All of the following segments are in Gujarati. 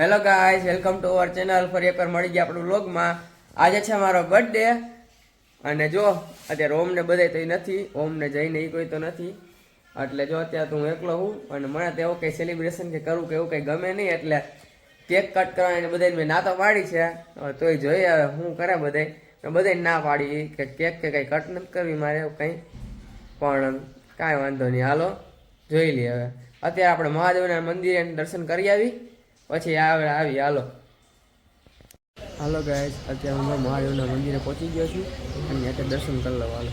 Hello guys welcome to our channel ફરી એકવાર મળી ગયા આપણું વ્લોગમાં આજે છે મારો બર્થડે અને જો, અત્યારે ઓમને બધાય તો નથી. ઓમને જઈને એ કોઈ તો નથી. એટલે જો અત્યારે હું એકલો હું. અને મને તો એવું કંઈ સેલિબ્રેશન કે કરવું કે એવું કંઈ ગમે નહીં. એટલે કેક કટ કરવાની બધાને મેં ના તો પાડી છે. તોય જોઈએ હવે શું કરે બધાય. મેં બધાને ના પાડી કે કેક કે કંઈ કટ નથી કરવી મારે એવું કંઈ. પણ કાંઈ વાંધો નહીં. હાલો, જોઈ લઈએ હવે. અત્યારે આપણે મહાદેવના મંદિરે દર્શન કરી આવી. પછી આવે આવી, હાલો. હાલો ગાય અત્યારે હું મહાદેવના મંદિરે પહોંચી ગયો છું. અને અત્યારે દર્શન કરી લઉં, હાલો.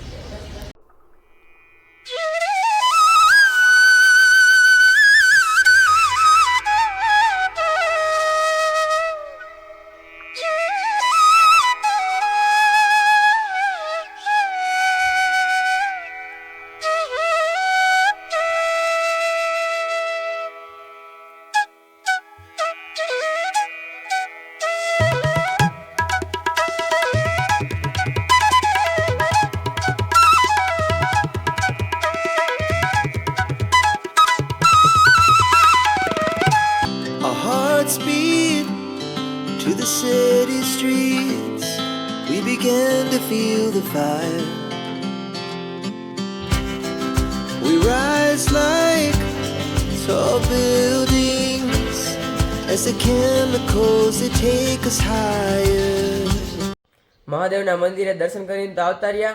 We rise like tall buildings as the chemicals, they take us higher. મહાદેવના મંદિરે દર્શન કરીને તો આવતા રહ્યા.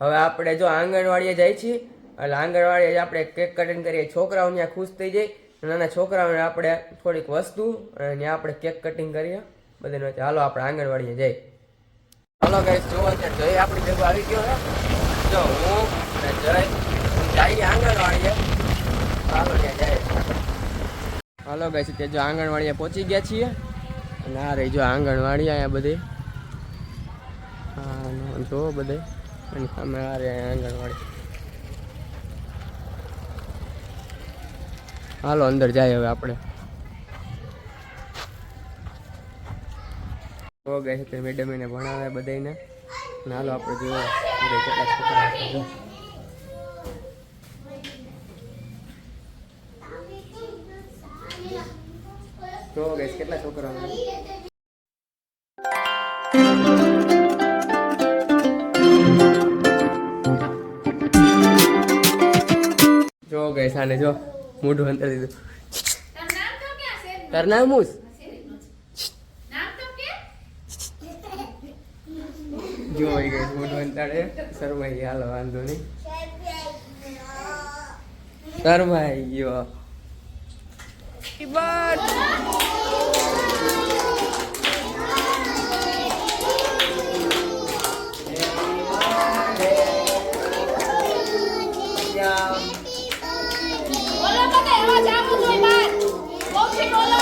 હવે આપણે જો આંગણવાડીએ જાય છીએ. એટલે આંગણવાડીએ આપણે કેક કટિંગ કરીએ. છોકરાઓ ત્યાં ખુશ થઈ જાય. નાના છોકરાઓને આપણે થોડીક વસ્તુ અને ત્યાં આપણે કેક કટિંગ કરીએ. બધાને ચાલો આપણે આંગણવાડીએ જઈએ. હાલો ગાઈસ જો અત્યારે જય આપણી ભેગો આવી ગયો જો હું અને જય જઈએ હાલો ગઈ ગાઈસ અત્યારે જો આંગણવાડીએ પહોંચી ગયા છીએ. અને આ રહી જો આંગણવાડી અહીંયા બધે. હા જો બધે. અને સામે આ રે આંગણવાડી. હાલો, અંદર જાય હવે આપણે. તો ગઈ છે તે મેડમ એને ભણાવે બધાને હાલો, આપણે જોયો કેટલા છોકરા છે. જો કેટલા છોકરાઓ જો ગઈ સાને જો મોઢું અંતર દીધું તાર નામ હું જો આવી ગઈ મોઢું અંતાડે શરમાઈ હાલો, વાંધો નહીં. શરમાઈ ગયો. બોલો બધા એવા જ આવો જોઈએ બાર બહુથી બોલો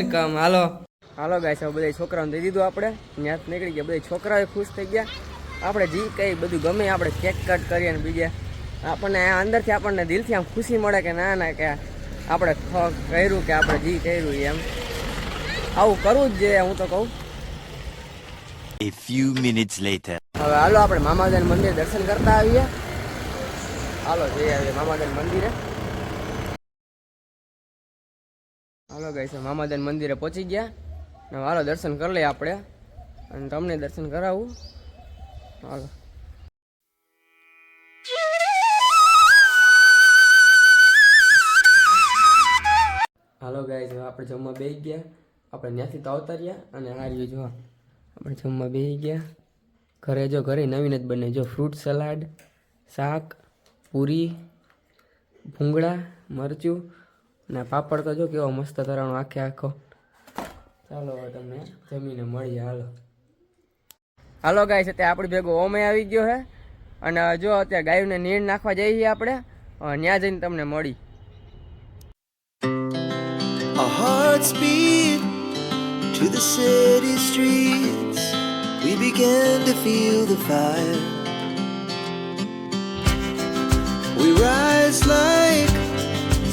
વેલકમ. હાલો. હાલો ગાય સાહેબ બધા છોકરાઓને દઈ દીધું આપણે. ત્યાં નીકળી ગયા. બધા છોકરાઓ ખુશ થઈ ગયા. આપણે જે કંઈ બધું ગમે આપણે કેક કટ કરીએ ને બીજે. આપણને અંદરથી આપણને દિલથી આમ ખુશી મળે કે ના ના કે આપણે કર્યું કે આપણે જી કર્યું એમ. આવું કરવું જ જોઈએ હું તો કહું. A few minutes later. હવે હાલો આપણે મામાદાન મંદિર દર્શન કરતા આવીએ. હાલો જઈ આવીએ મામાદાન મંદિરે. હાલો ગઈ મામાદાન મંદિરે પહોંચી ગયા. ને હાલો દર્શન કરી લઈએ આપણે. અને તમને દર્શન કરાવું. હાલો. હાલો હવે આપણે જમવા બેસી ગયા. આપણે ત્યાંથી તો અવતાર્યા અને હાર્યું જો, આપણે જમવા બેસી ગયા. ઘરે જો ઘરે નવીન જ બને. જો ફ્રૂટ સલાડ શાક, પૂરી, ભૂંગળા, મરચું અને પાપડ તો જો કેવો મસ્ત તરાણો આખે આખો ચાલો હવે તમને જમીને મળીએ, હાલો હાલો ગાય છે ત્યાં આપણે ભેગો ઓમે આવી ગયો છે અને જો અત્યારે ગાયોને નીણ નાખવા જઈએ આપણે ત્યાં જઈને તમને મળી to the city streets. We began to feel the fire. We rise like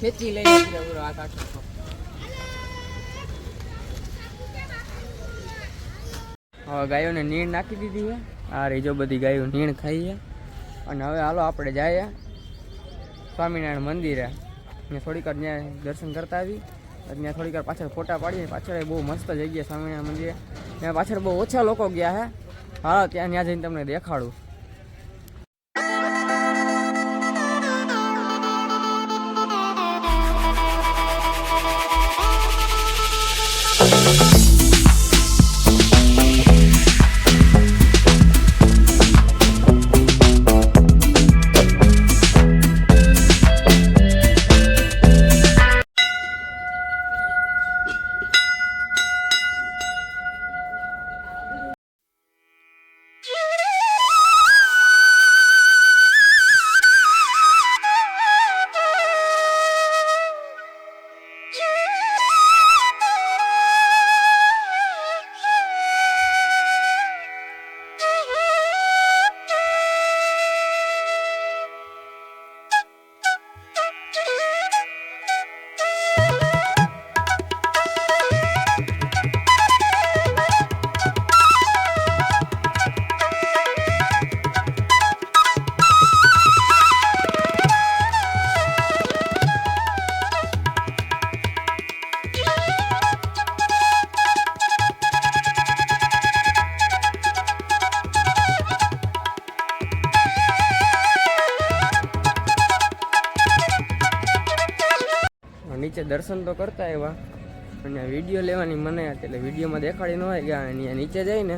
ખેંચી લઈ હાથ હવે ગાયોને નીણ નાખી દીધી છે. આ રહી જો બધી ગાયો નીણ ખાઈ છે. અને હવે હાલો આપણે જઈએ સ્વામિનારાયણ મંદિરે. ત્યાં થોડીક વાર ત્યાં દર્શન કરતા આવી. ત્યાં થોડીક વાર પાછળ ફોટા પાડીએ. પાછળ બહુ મસ્ત જગ્યા સ્વામિનારાયણ મંદિરે. ત્યાં પાછળ બહુ ઓછા લોકો ગયા હે હાલો, ત્યાં ત્યાં જઈને તમને દેખાડું. નીચે દર્શન તો કરતા એવા અને વીડિયો લેવાની મને એટલે વિડીયોમાં દેખાડી ન હોય અને અહીંયા નીચે જઈને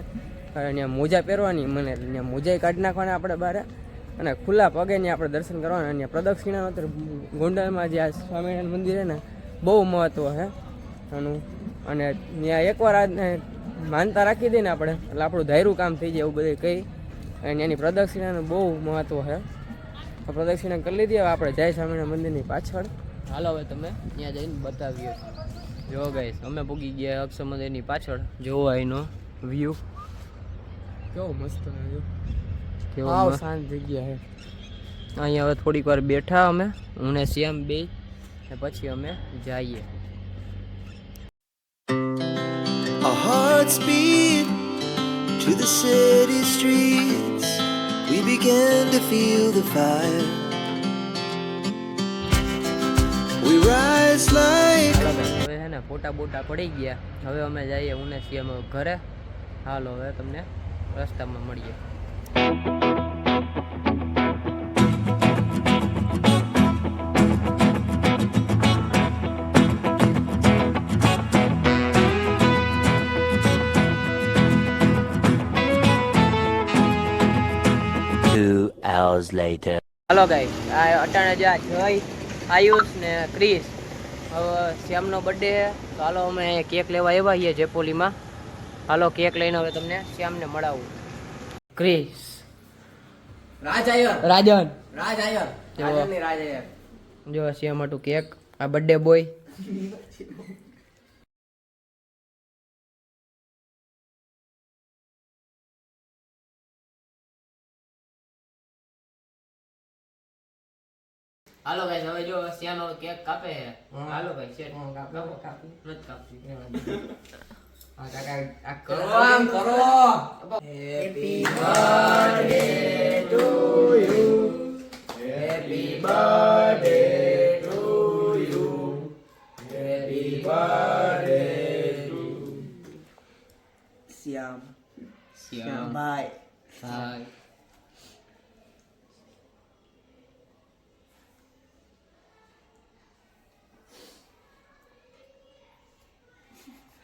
અહીંયા મોજા પહેરવાની મને એટલે મોજાઈ કાઢી નાખવાના આપણે બહાર અને ખુલ્લા પગે ને આપણે દર્શન કરવાના. અને પ્રદક્ષિણાનો અત્યારે ગોંડલમાં જે આ સ્વામિનારાયણ મંદિર છે ને, બહુ મહત્ત્વ છે. એનું અને ત્યાં એકવાર આ માનતા રાખી દઈએ ને આપણે, એટલે આપણું ધૈર્યું કામ થઈ જાય એવું બધું કહી. અને એની પ્રદક્ષિણાનું બહુ મહત્ત્વ છે. પ્રદક્ષિણા કરી લીધી. હવે આપણે જય સ્વામિનારાયણ મંદિરની પાછળ. હાલો હવે તમે ત્યાં જઈને બતાવીએ. જો ગાઈસ અમે પૂગી ગયા અક્ષર મંદિરની પાછળ જોવો અહીંનો વ્યૂ કેવો મસ્ત કેવો શાંત જગ્યા છે. અહીંયા હવે થોડીક વાર બેઠા અમે હું ને શ્યામ બે ને પછી અમે જઈએ. Beat to the city streets. We began to feel the fire. Rise like હવે હે ને ફોટા બોટા પડી ગયા. હવે અમે જઈએ ઉને છીએ ઘરે. હાલો હવે તમને રસ્તામાં મળીએ. Two hours later. હાલો guys, આ અટાણે જે આ જય આયુષ ને ક્રિસ. હવે શ્યામનો બર્થડે છે તો હાલો અમે કેક લેવા આવ્યા છીએ જેપોલીમાં. હાલો કેક લઈને હવે તમને શ્યામને મળાવું. ક્રિસ. રાજ આયર રાજન. રાજ આયર જો. રાજ આયર જો શ્યામ હતું કેક આ બર્થડે બોય હાલો ગાઈસ હવે જો શ્યામ હવે કેક કાપે છે હાલો ભાઈ છે નથી કાપતી હા કાકા આ કરો આમ કરો શ્યામ શ્યામ ભાઈ હાય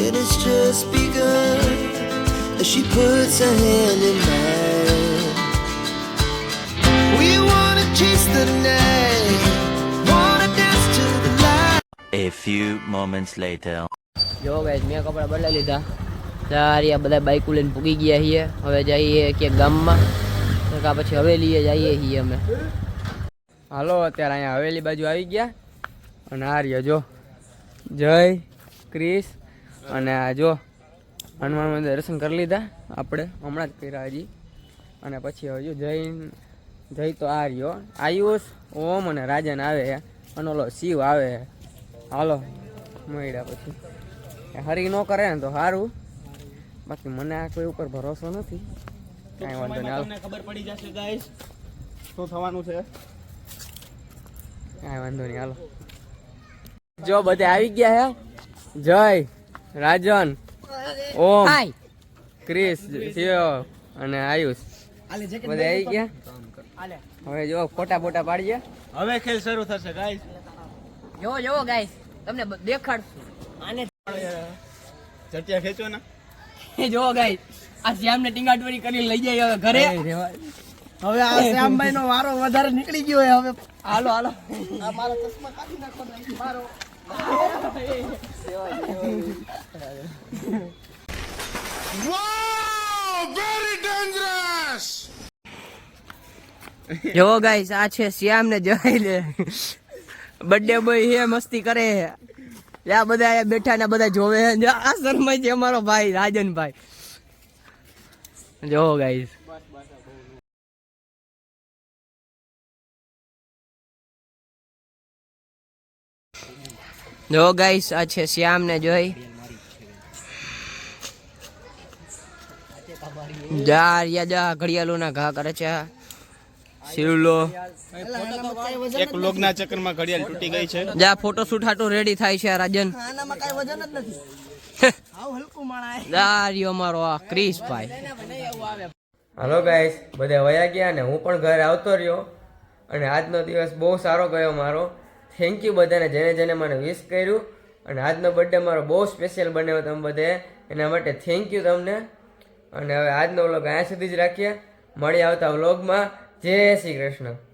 and it's just begun as she puts her hand in mine. We wanna chase the night, wanna dance to the light. A few moments later. જો ગાઈસ મેં કપડા બદલાઈ લીધા સારી આ બધા બાઈકો લઈને પૂગી ગયા છીએ હવે જઈએ કે ગામમાં તો કા પછી હવેલીએ જઈએ છીએ અમે હાલો અત્યારે અહીંયા હવેલી બાજુ આવી ગયા અને આ રહ્યો જો જય ક્રિસ અને આ જો હનુમાન મંદિર દર્શન કરી લીધા. આપણે હમણાં જ કર્યા હજી. અને પછી હવે જો જૈન જય તો આ રહ્યો આયુષ ઓમ અને રાજન આવે અને ઓલો શિવ આવે હાલો મળ્યા પછી. હરી ન કરે ને તો સારું બાકી મને આ કોઈ ઉપર ભરોસો નથી. કાંઈ વાંધો નહીં હાલો. તમને ખબર પડી જશે ગાઈસ શું થવાનું છે? કાંઈ વાંધો નહીં હાલો. જો બધે આવી ગયા હે. જય. રાજન ઓમ ક્રિસ શિવ અને આયુષ. બધા આવી ગયા? હવે જો ફોટા ફોટા પાડીએ હવે ખેલ શરૂ થશે ગાઈસ જોવો જો ગાઈસ તમને દેખાડશું. આને ચટિયા ખેંચો ને. જો ગાઈસ આ શ્યામને ટીંગાટોરી કરી લઈ જાય હવે ઘરે. હવે આ શ્યામભાઈ નો વારો વધારે નીકળી ગયો હવે. હાલો હાલો. આ મારો ચશ્મા કાઢી નાખો મારો. જો ગાઈસ આ છે શ્યામ ને જોઈ લે બર્થડે બોય હે, મસ્તી કરે હે. આ બધા બેઠા ને બધા જોવે આ શર્મા છે અમારો ભાઈ, રાજનભાઈ. જો ગાઈસ જો ગાઈસ આ છે શ્યામ ને જોઈ. જા યા જા ઘડિયાળો ના ઘા કરે છે આ. શિવલો. એક લોગના ચક્કરમાં ઘડિયાળ તૂટી ગઈ છે. જા ફોટો શૂટ હાટું રેડી થાય છે આ રાજન. આનામાં કઈ વજન જ નથી. આવું હલકું માણા જા રહ્યો મારો આ ક્રિસ ભાઈ. હાલો ગાઈસ બધા વયા ગયા ને હું પણ ઘરે આવતો રહ્યો. અને આજનો દિવસ બહુ સારો ગયો મારો. થેન્ક યુ બધાને, જેને જેને મને વિશ કર્યું. અને આજનો બર્થડે મારો બહુ સ્પેશિયલ બન્યો તમે બધે. એના માટે થેન્ક યુ તમને. અને હવે આજનો વ્લોગ અહીંયા સુધી જ રાખીએ. મળી આવતા વ્લોગમાં જય શ્રી કૃષ્ણ.